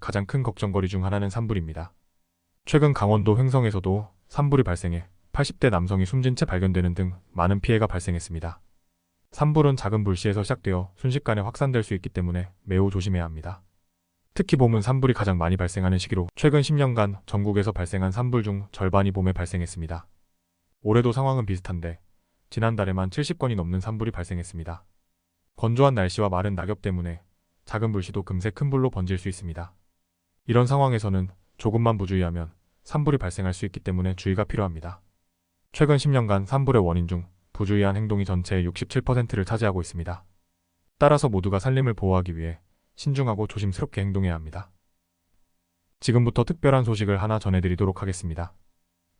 가장 큰 걱정거리 중 하나는 산불입니다. 최근 강원도 횡성에서도 산불이 발생해 80대 남성이 숨진 채 발견되는 등 많은 피해가 발생했습니다. 산불은 작은 불씨에서 시작되어 순식간에 확산될 수 있기 때문에 매우 조심해야 합니다. 특히 봄은 산불이 가장 많이 발생하는 시기로 최근 10년간 전국에서 발생한 산불 중 절반이 봄에 발생했습니다. 올해도 상황은 비슷한데 지난달에만 70건이 넘는 산불이 발생했습니다. 건조한 날씨와 마른 낙엽 때문에 작은 불씨도 금세 큰 불로 번질 수 있습니다. 이런 상황에서는 조금만 부주의하면 산불이 발생할 수 있기 때문에 주의가 필요합니다. 최근 10년간 산불의 원인 중 부주의한 행동이 전체의 67%를 차지하고 있습니다. 따라서 모두가 산림을 보호하기 위해 신중하고 조심스럽게 행동해야 합니다. 지금부터 특별한 소식을 하나 전해드리도록 하겠습니다.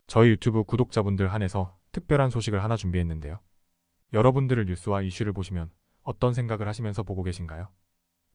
저희 유튜브 구독자분들 한해서 특별한 소식을 하나 준비했는데요. 여러분들을 뉴스와 이슈를 보시면 어떤 생각을 하시면서 보고 계신가요?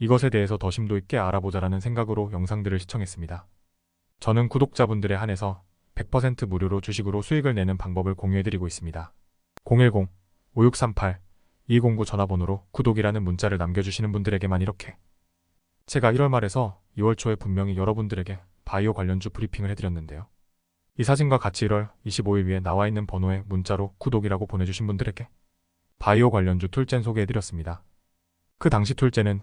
이것에 대해서 더 심도 있게 알아보자라는 생각으로 영상들을 시청했습니다. 저는 구독자분들에 한해서 100% 무료로 주식으로 수익을 내는 방법을 공유해드리고 있습니다. 010-5638-209 전화번호로 구독이라는 문자를 남겨주시는 분들에게만 이렇게 제가 1월 말에서 2월 초에 분명히 여러분들에게 바이오 관련주 브리핑을 해드렸는데요. 이 사진과 같이 1월 25일 위에 나와 있는 번호에 문자로 구독이라고 보내주신 분들에게 바이오 관련주 툴젠 소개해드렸습니다. 그 당시 툴젠은